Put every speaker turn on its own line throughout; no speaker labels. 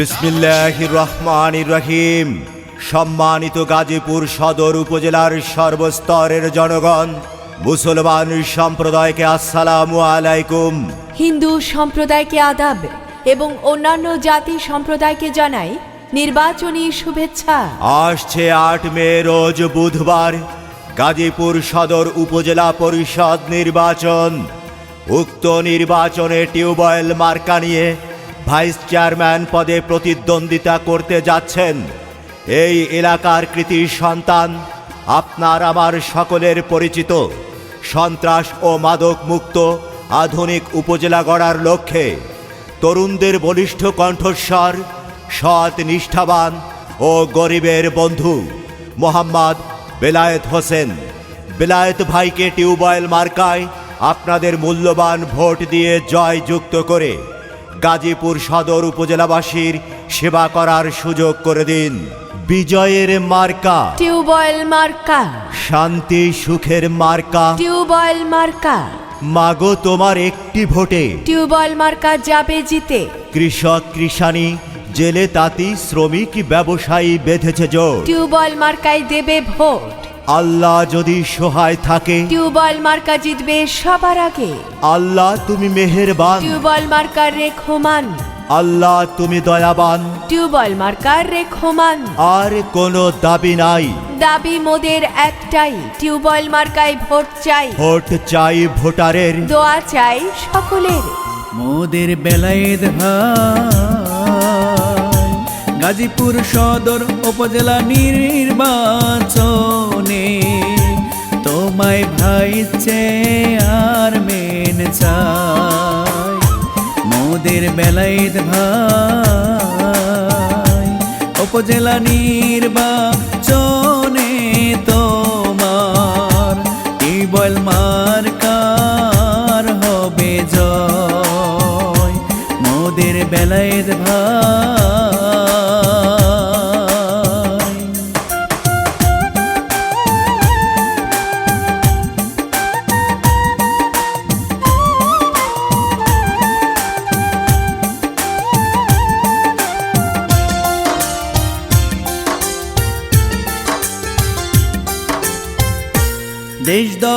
বিসমিল্লাহ রহমান রহিম। সম্মানিত গাজীপুর সদর উপজেলার সর্বস্তরের জনগণ মুসলমান সম্প্রদায়কে আসসালামু আলাইকুম।
হিন্দু সম্প্রদায়কে আদাব এবং অন্যান্য জাতি সম্প্রদায়কে জানাই নির্বাচনী শুভেচ্ছা।
আসছে আট মে রোজ বুধবার গাজীপুর সদর উপজেলা পরিষদ নির্বাচন। উক্ত নির্বাচনে টিউবওয়েল মার্কা নিয়ে ভাইস চেয়ারম্যান পদে প্রতিদ্বন্দ্বিতা করতে যাচ্ছেন। এই এলাকার কৃতি সন্তান, আপনার আমার সকলের পরিচিত, সন্ত্রাস ও মাদক মুক্ত, আধুনিক উপজেলা গড়ার লক্ষ্যে। তরুণদের বলিষ্ঠ কণ্ঠস্বর, সৎ নিষ্ঠাবান ও গরিবের বন্ধু, মোহাম্মদ বেলায়েত হোসেন। বেলায়েত ভাইকে টিউবওয়েল মার্কায় আপনাদের মূল্যবান ভোট দিয়ে জয় যুক্ত করে গাজীপুর সদর উপজেলাবাসীর সেবা করার সুযোগ করে দিন। বিজয়ের মার্কা।
টিউবওয়েল মার্কা।
শান্তি সুখের মার্কা।
টিউবওয়েল মার্কা।
মাগো তোমার একটি ভোটে।
টিউবওয়েল মার্কা যাবে জিতে।
কৃষক কৃষানি জেলে তাঁতি শ্রমিক ব্যবসায়ী বেঁধেছে জোর
টিউবওয়েল মার্কায় দেবে ভোট।
আল্লাহ যদি সহায় থাকে
টিউবওয়েল মার্কা জিতবে সবার আগে।
আল্লাহ তুমি মেহেরবান।
Tubewell marker রেখমান।
আল্লাহ তুমি দয়াবান।
Tubewell marker রেখমান।
আর কোনো দাবি নাই।
দাবি মোদের একটাই টিউবওয়েল মার্কায় ভোট চাই।
ভোট চাই ভোটারের।
দোয়া চাই সকলের।
মোদের বেলায় ভাই গাজীপুর সদর উপজেলা নির্বাচনে। ভাই আর মেন চাই। মোদের বেলাই ভাই উপজেলা নির্বাচনে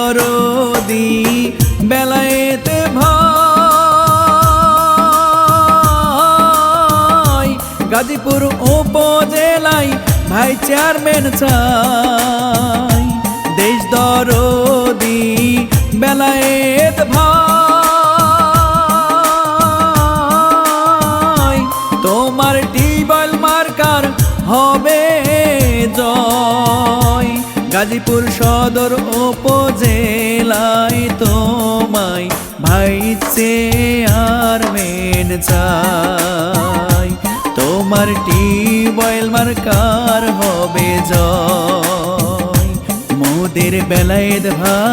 দরদি বেলায়েতে ভাই গাজীপুর উপজেলায় ভাই চেয়ারম্যান চাই। দেশ দরদি বেলায়েত ভাই তোমার টিবল মার্কার হবে জয়। গাজীপুর সদর উপজেলায় তোমায় ভাই আর মেন চাই। তোমার টিউবওয়েল মার্কার হবে জয়। মোদের বেলায়েত ভাই,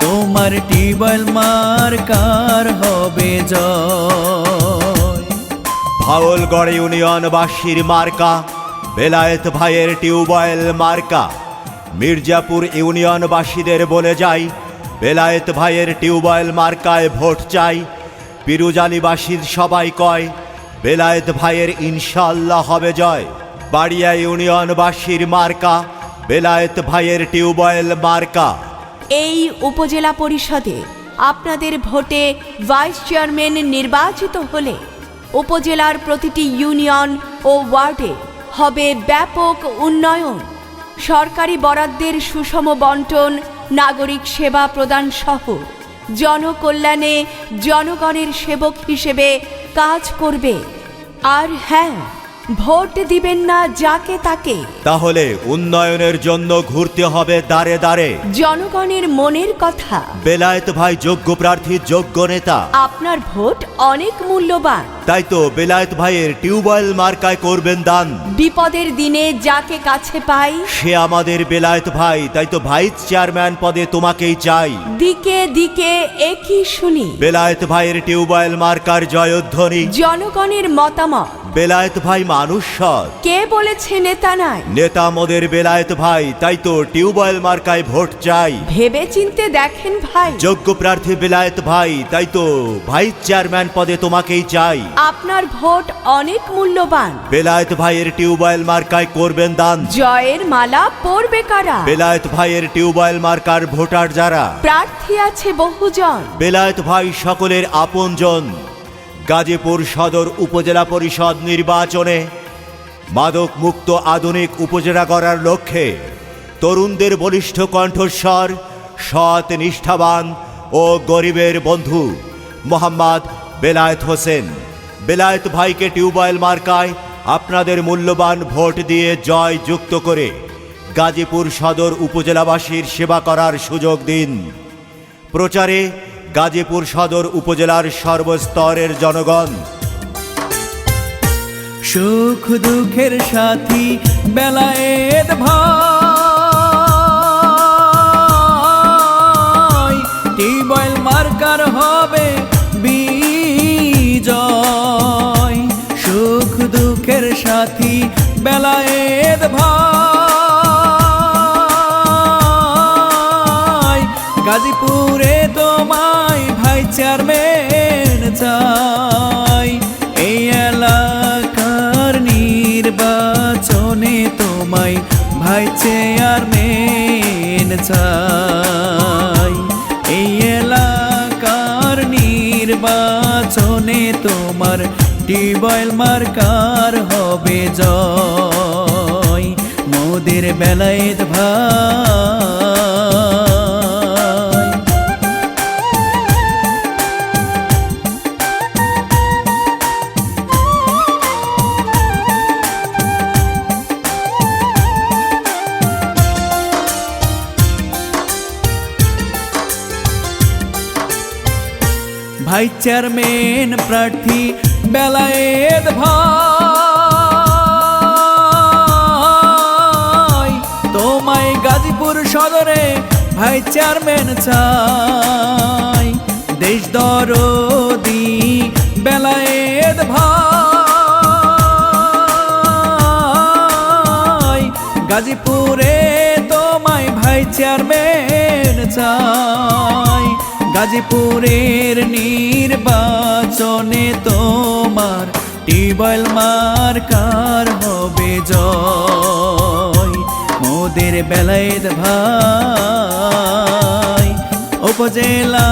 তোমার টিউবওয়েল মার্কার হবে জয়।
ভাওলগড় ইউনিয়নবাসীর মার্কা, বেলায়েত ভাইয়ের টিউবওয়েল মার্কা। মির্জাপুর ইউনিয়নবাসীদের বলে যাই, বেলায়েত ভাইয়ের টিউবওয়েল মার্কায় ভোট চাই। পিরুজালিবাসীর সবাই কয়, বেলায়েত ভাইয়ের ইনশাল্লাহ হবে জয়। বাড়িয়া ইউনিয়নবাসীর মার্কা, বেলায়েত ভাইয়ের টিউবওয়েল মার্কা।
এই উপজেলা পরিষদে আপনাদের ভোটে ভাইস চেয়ারম্যান নির্বাচিত হলে উপজেলার প্রতিটি ইউনিয়ন ও ওয়ার্ডে হবে ব্যাপক উন্নয়ন। সরকারি বরাদ্দের সুষম বন্টন, নাগরিক সেবা প্রদান সহ জনকল্যাণে জনগণের সেবক হিসেবে কাজ করবে। আর হ্যাঁ ভোট দিবেন না যাকে তাকে।
তাহলে উন্নয়নের জন্য ঘুরতে হবে দাঁড়ে দাঁড়ে
জনগণের মনের কথা।
বেলায়েত ভাই যোগ্য প্রার্থী যোগ্য নেতা।
আপনার ভোট অনেক মূল্যবান।
তাই তো বেলায়েত ভাইয়ের টিউবওয়েল মার্কায় করবেন দান।
বিপদের দিনে যাকে কাছে পাই।
সে আমাদের বেলায়েত ভাই তাই তো ভাইস চেয়ারম্যান পদে তোমাকেই চাই।
দিকে দিকে একই শুনি।
বেলায়েত ভাইয়ের টিউবওয়েল মার্কার জয়ধ্বনি।
জনগণের মতামত।
বেলায়েত ভাই মানুষ সৎ
কে বলেছে নেতা নাই?
নেতা মোদের বেলায়েত ভাই তাই তো টিউবওয়েল মার্কায় ভোট চাই।
ভেবে চিনতে দেখেন ভাই।
যোগ্য প্রার্থী বেলায়েত ভাই তাই তো ভাইস চেয়ারম্যান পদে তোমাকেই চাই।
আপনার ভোট অনেক মূল্যবান।
বেলায়েত ভাইয়ের টিউবওয়েল মার্কায় করবেন দান।
জয়ের মালা পরবে কারা?
বেলায়েত ভাইয়ের টিউবওয়েল মার্কার ভোটার যারা?
প্রার্থী আছে বহুজন।
বেলায়েত ভাই সকলের আপনজন। গাজীপুর সদর উপজেলা পরিষদ নির্বাচনে মাদক মুক্ত আধুনিক উপজেলা করার লক্ষ্যে তরুণদের বলিষ্ঠ কণ্ঠস্বর, সৎ, নিষ্ঠাবান ও গরিবের বন্ধু মোহাম্মদ বেলায়েত হোসেন। বেলায়েত ভাইকে টিউবওয়েল মার্কায় আপনাদের মূল্যবান ভোট দিয়ে জয় যুক্ত করে গাজীপুর সদর উপজেলাবাসীর সেবা করার সুযোগ দিন। প্রচারে গাজীপুর সদর উপজেলার সর্বস্তরের জনগণ।
সুখ দুঃখের সাথী বেলায়েত ভাই মার্কার হবে বিজয়। সুখ দুঃখের সাথী বেলায়েত ভাই, গাজীপুরে চেয়ারম্যান চাই। এই এলাকার নির্বাচনে তোমায় ভাই চেয়ারম্যান চাই। এই এলাকার নির্বাচনে তোমার টিউবওয়েল মার্কার হবে জয়। মোদের বেলায়েত ভাই। ভাই চেয়ারম্যান প্রার্থী বেলায়েত ভাই। তোমায় গাজীপুর সদরে ভাই চেয়ারম্যান চাই। দেশ দরদি বেলায়েত ভাই। গাজীপুরে তোমায় ভাই চেয়ারম্যান চাই। গাজীপুরের নির্বাচনে তোমার টিউবওয়েল মার্কার হবে জয়। মোদের বেলায়েত ভাই, উপজেলা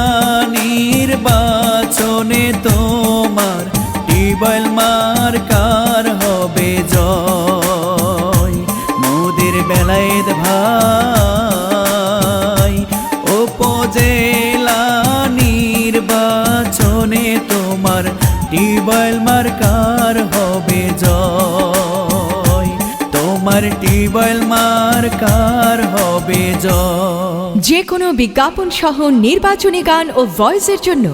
নির্বাচনে তোমার টিউবওয়েল মার্কার হবে জয়। মোদের বেলায়েত ভাই। টিউবওয়েল মার্কার হবে জয়। তোমার টিউবওয়েল মার্কার হবে জয়।
যে কোনো বিজ্ঞাপন সহ নির্বাচনী গান ও ভয়েসের জন্য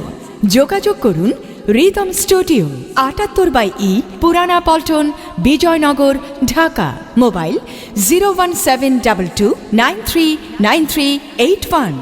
যোগাযোগ করুন রিদম স্টুডিও, আটাত্তর by E, Purana Paltan, Bijoynagar, Dhaka. Mobile zero one seven double two nine three nine three eight one.